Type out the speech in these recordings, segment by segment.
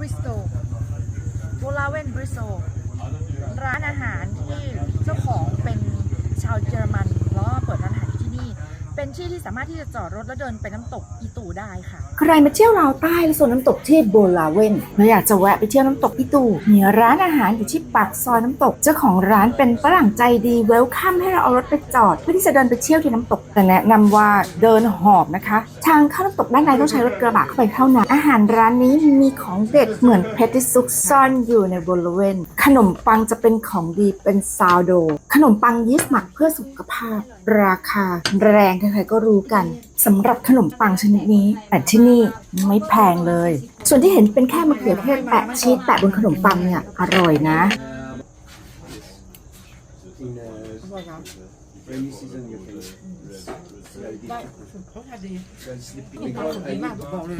บริสโตลโบลาเวนบริสโตลร้านอาหาร สามารถที่จะจอดรถแล้วเดินไปน้ำตกอีตูได้ค่ะ ใครมาเที่ยวลาวใต้และโซนน้ำตกที่โบลาเวนและอยากจะแวะไปเที่ยวน้ำตกอีตูมีร้านอาหารอยู่ที่ปากซอยน้ำตก เจ้าของร้านเป็นฝรั่งใจดีเวลคัมให้เราเอารถไปจอด เพื่อที่จะเดินไปเที่ยวที่น้ำตกแต่แนะนำว่าเดินหอบนะคะ ทางเข้าน้ำตกด้านในต้องใช้รถกระบะเข้าไปเท่านั้นอาหารร้านนี้มีของเด็ดเหมือนเพชรที่ซุกซ่อนอยู่ในบริเวณขนมปังจะเป็นของดีเป็นซาวโด ขนมปังยีสต์หมักเพื่อสุขภาพ ราคาแรงใครๆก็รู้กันสำหรับขนมปังชนิดนี้ แต่ที่นี่ไม่แพงเลย ส่วนที่เห็นเป็นแค่มะเขือเทศแปะชีสแปะบนขนมปังเนี่ยอร่อยนะ in uh, rainy season you can very ได้ difficult. เขาทานดี Very sleepy. กินตามดีมากบอกเลย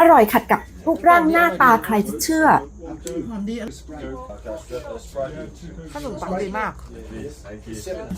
อร่อยขัดกับรูปร่างหน้าตาใครจะเชื่อหอมดีขนมปังดีมาก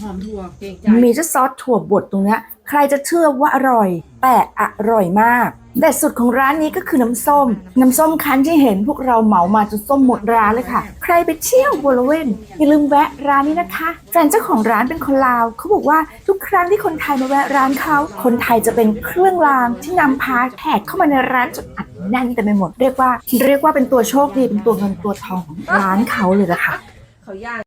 หอมถั่วเก่งใจมีเจ้าซอสถั่วบดตรงเนี้ยใครจะเชื่อว่าอร่อย แต่อร่อยมาก เด็ดสุดของร้านนี้ก็คือน้ำส้ม น้ำส้มคั้นที่เห็นพวกเราเหมามาจนส้มหมดร้านเลยค่ะ ใครไปเที่ยวบริเวณอย่าลืมแวะร้านนี้นะคะแฟนเจ้าของร้านเป็นคนลาว เขาบอกว่าทุกครั้งที่คนไทยมาแวะร้านเขา คนไทยจะเป็นเครื่องรางที่นำพาแขกเข้ามาในร้านจนอัดแน่นเต็มไปหมด เรียกว่า เรียกว่าเป็นตัวโชคดีเป็นตัวเงินตัวทองของร้านเขาเลยละค่ะเขาย่าง